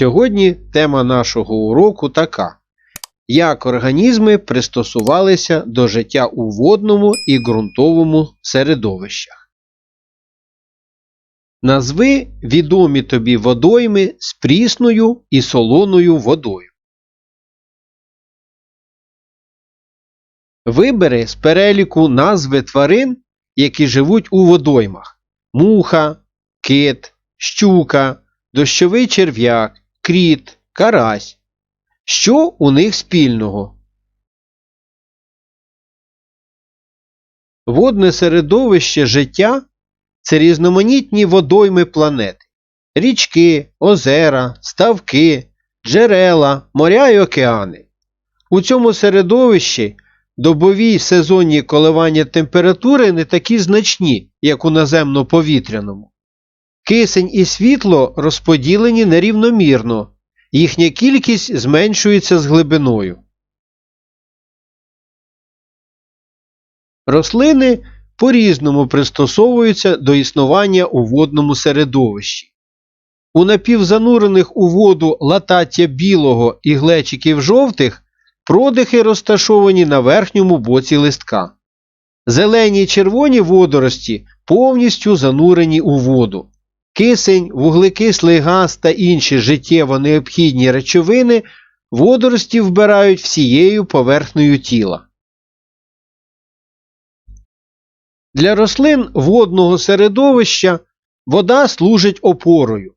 Сьогодні тема нашого уроку така: Як організми пристосувалися до життя у водному і ґрунтовому середовищах. Назви відомі тобі водойми з прісною і солоною водою. Вибери з переліку назви тварин, які живуть у водоймах: муха, кит, щука, дощовий черв'як, кріт, карась. Що у них спільного? Водне середовище життя це різноманітні водойми планети, річки, озера, ставки, джерела, моря й океани. У цьому середовищі добові й сезонні коливання температури не такі значні, як у наземно-повітряному. Кисень і світло розподілені нерівномірно, їхня кількість зменшується з глибиною. Рослини по-різному пристосовуються до існування у водному середовищі. У напівзанурених у воду латаття білого і глечиків жовтих продихи розташовані на верхньому боці листка. Зелені й червоні водорості повністю занурені у воду. Кисень, вуглекислий газ та інші життєво необхідні речовини водорості вбирають всією поверхнею тіла. Для рослин водного середовища вода служить опорою,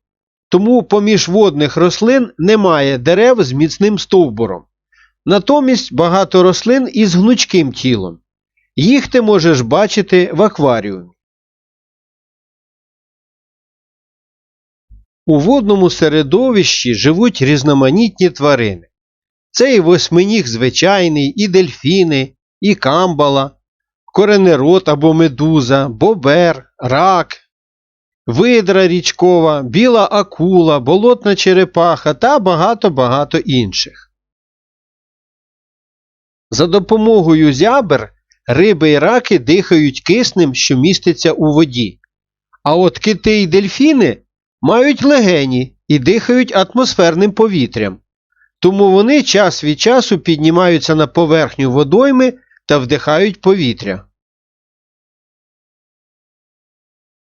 тому поміж водних рослин немає дерев з міцним стовбуром. Натомість багато рослин із гнучким тілом. Їх ти можеш бачити в акваріумі. У водному середовищі живуть різноманітні тварини. Це і восьминіг звичайний, і дельфіни, і камбала, коренерот або медуза, бобер, рак, видра річкова, біла акула, болотна черепаха та багато-багато інших. За допомогою зябер риби і раки дихають киснем, що міститься у воді. А от кити й дельфіни мають легені і дихають атмосферним повітрям. Тому вони час від часу піднімаються на поверхню водойми та вдихають повітря.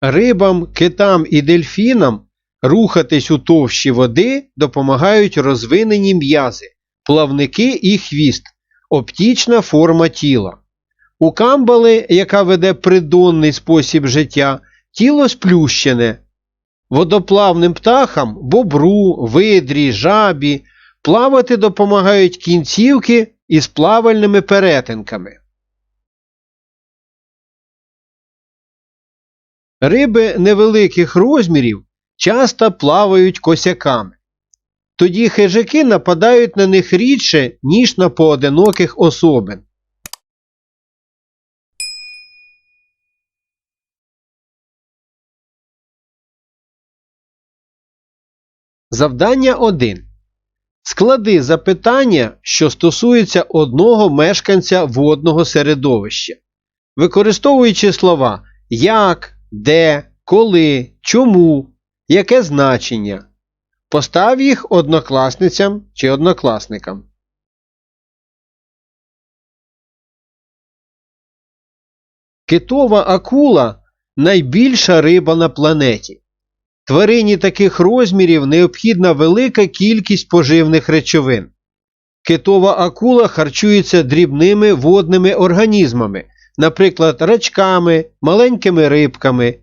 Рибам, китам і дельфінам рухатись у товщі води допомагають розвинені м'язи, плавники і хвіст, оптічна форма тіла. У камбали, яка веде придонний спосіб життя, тіло сплющене. Водоплавним птахам, бобру, видрі, жабі плавати допомагають кінцівки із плавальними перетинками. Риби невеликих розмірів часто плавають косяками. Тоді хижаки нападають на них рідше, ніж на поодиноких особин. Завдання 1. Склади запитання, що стосуються одного мешканця водного середовища, використовуючи слова як, де, коли, чому, яке значення. Постав їх однокласницям чи однокласникам. Китова акула найбільша риба на планеті. Тварині таких розмірів необхідна велика кількість поживних речовин. Китова акула харчується дрібними водними організмами, наприклад, рачками, маленькими рибками.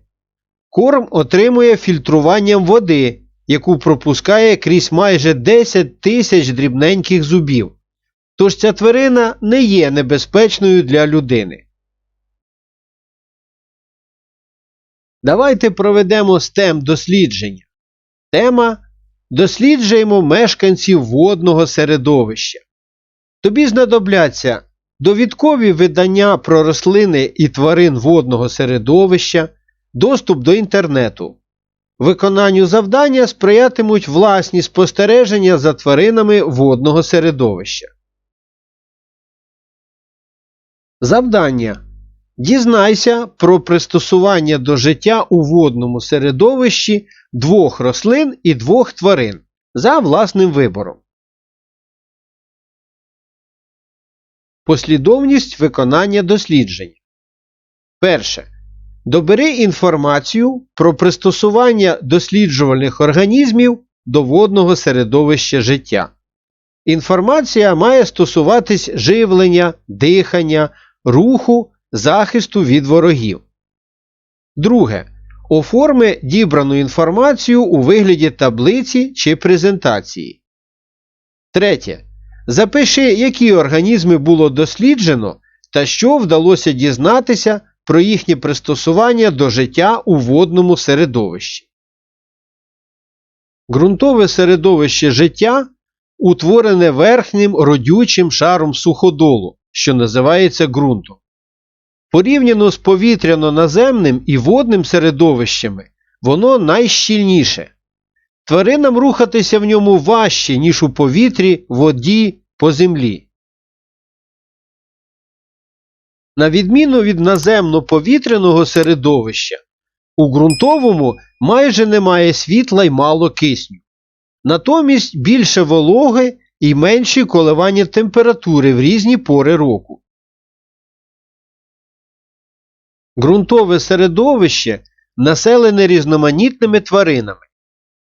Корм отримує фільтруванням води, яку пропускає крізь майже 10 тисяч дрібненьких зубів. Тож ця тварина не є небезпечною для людини. Давайте проведемо STEM дослідження. Тема Досліджуємо мешканців водного середовища. Тобі знадобляться довідкові видання про рослини і тварин водного середовища, доступ до інтернету. Виконанню завдання сприятимуть власні спостереження за тваринами водного середовища. Завдання. Дізнайся про пристосування до життя у водному середовищі двох рослин і двох тварин. за власним вибором. Послідовність виконання досліджень. Перше. Добери інформацію про пристосування досліджувальних організмів до водного середовища життя. Інформація має стосуватись живлення, дихання, руху, захисту від ворогів. Друге. Оформи дібрану інформацію у вигляді таблиці чи презентації. Третє. Запиши, які організми було досліджено та що вдалося дізнатися про їхнє пристосування до життя у водному середовищі. Ґрунтове середовище життя утворене верхнім родючим шаром суходолу, що називається ґрунтом. Порівняно з повітряно-наземним і водним середовищами, воно найщільніше. Тваринам рухатися в ньому важче, ніж у повітрі, воді, по землі. На відміну від наземно-повітряного середовища, у ґрунтовому майже немає світла й мало кисню. Натомість більше вологи і менші коливання температури в різні пори року. Ґрунтове середовище населене різноманітними тваринами.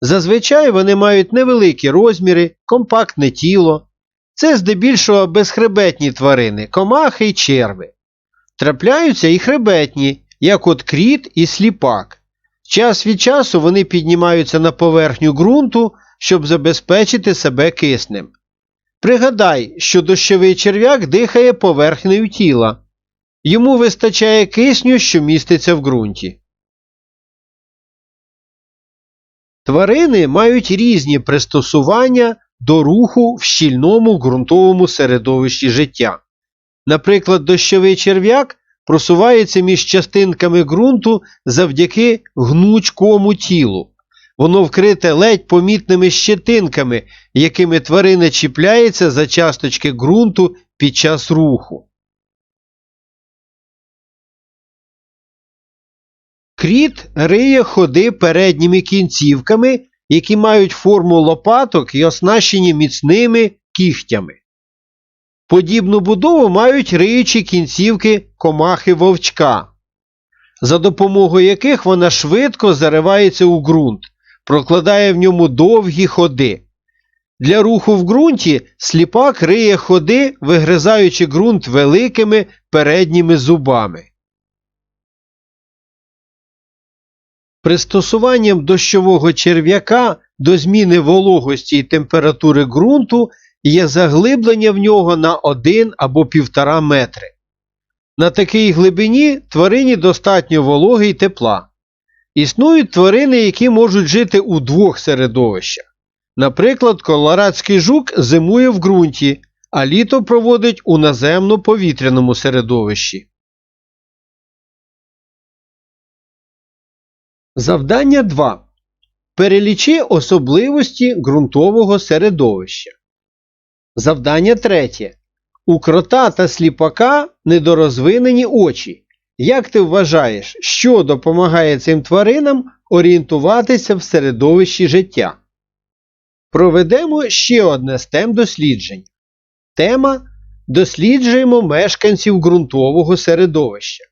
Зазвичай вони мають невеликі розміри, компактне тіло. Це здебільшого безхребетні тварини, комахи й черви. Трапляються і хребетні, як от кріт і сліпак. Час від часу вони піднімаються на поверхню ґрунту, щоб забезпечити себе киснем. Пригадай, що дощовий черв'як дихає поверхнею тіла. Йому вистачає кисню, що міститься в ґрунті. Тварини мають різні пристосування до руху в щільному ґрунтовому середовищі життя. Наприклад, дощовий черв'як просувається між частинками ґрунту завдяки гнучкому тілу. Воно вкрите ледь помітними щетинками, якими тварина чіпляється за часточки ґрунту під час руху. Кріт риє ходи передніми кінцівками, які мають форму лопаток і оснащені міцними кігтями. Подібну будову мають риючі кінцівки комахи вовчка, за допомогою яких вона швидко заривається у ґрунт, прокладає в ньому довгі ходи. Для руху в ґрунті сліпак риє ходи, вигризаючи ґрунт великими передніми зубами. Пристосуванням дощового черв'яка до зміни вологості і температури ґрунту є заглиблення в нього на 1 або 1,5 метри. На такій глибині тварині достатньо вологи й тепла. Існують тварини, які можуть жити у двох середовищах. Наприклад, колорадський жук зимує в ґрунті, а літо проводить у наземно-повітряному середовищі. Завдання 2. Перелічи особливості ґрунтового середовища. Завдання 3. У крота та сліпака недорозвинені очі. Як ти вважаєш, що допомагає цим тваринам орієнтуватися в середовищі життя? Проведемо ще одне з тем досліджень. Тема Досліджуємо мешканців ґрунтового середовища.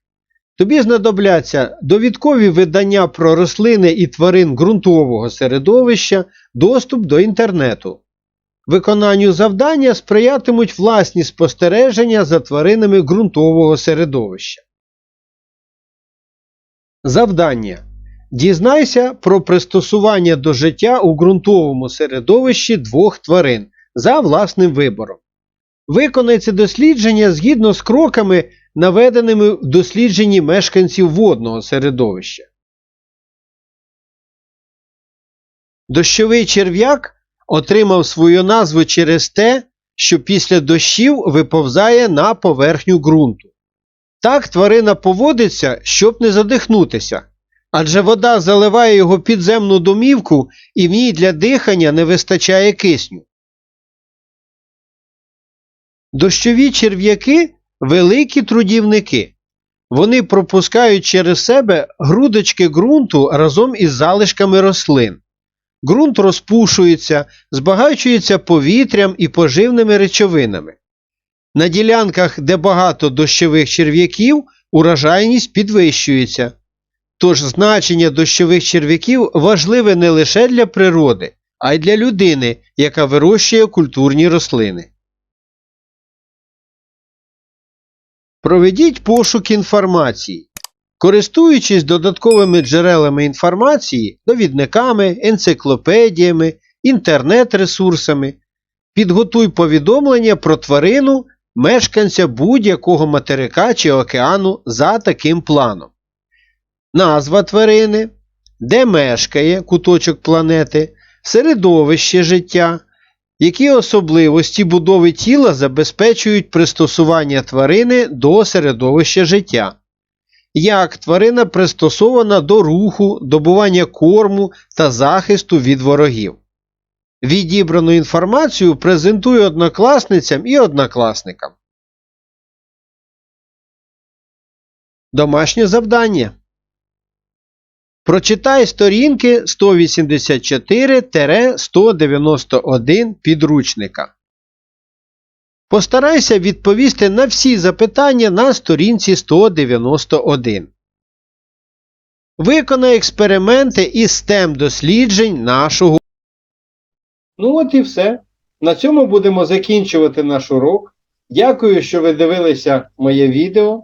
Тобі знадобляться довідкові видання про рослини і тварин ґрунтового середовища, доступ до інтернету. Виконанню завдання сприятимуть власні спостереження за тваринами ґрунтового середовища. Завдання. Дізнайся про пристосування до життя у ґрунтовому середовищі двох тварин за власним вибором. Виконай це дослідження згідно з кроками, наведеними в дослідженні мешканців водного середовища. Дощовий черв'як отримав свою назву через те, що після дощів виповзає на поверхню ґрунту. Так тварина поводиться, щоб не задихнутися, адже вода заливає його підземну домівку і в ній для дихання не вистачає кисню. Дощові черв'яки великі трудівники. Вони пропускають через себе грудочки ґрунту разом із залишками рослин. ґрунт розпушується, збагачується повітрям і поживними речовинами. На ділянках, де багато дощових черв'яків, урожайність підвищується. Тож значення дощових черв'яків важливе не лише для природи, а й для людини, яка вирощує культурні рослини. Проведіть пошук інформації. Користуючись додатковими джерелами інформації, довідниками, енциклопедіями, інтернет-ресурсами, підготуй повідомлення про тварину мешканця будь-якого материка чи океану за таким планом. Назва тварини, де мешкає куточок планети, середовище життя, які особливості будови тіла забезпечують пристосування тварини до середовища життя. Як тварина пристосована до руху, добування корму та захисту від ворогів. Відібрану інформацію презентуй однокласницям і однокласникам. Домашнє завдання. Прочитай сторінки 184-191 підручника. Постарайся відповісти на всі запитання на сторінці 191. Виконай експерименти із STEM досліджень нашого. Ну от і все. На цьому будемо закінчувати наш урок. Дякую, що ви дивилися моє відео.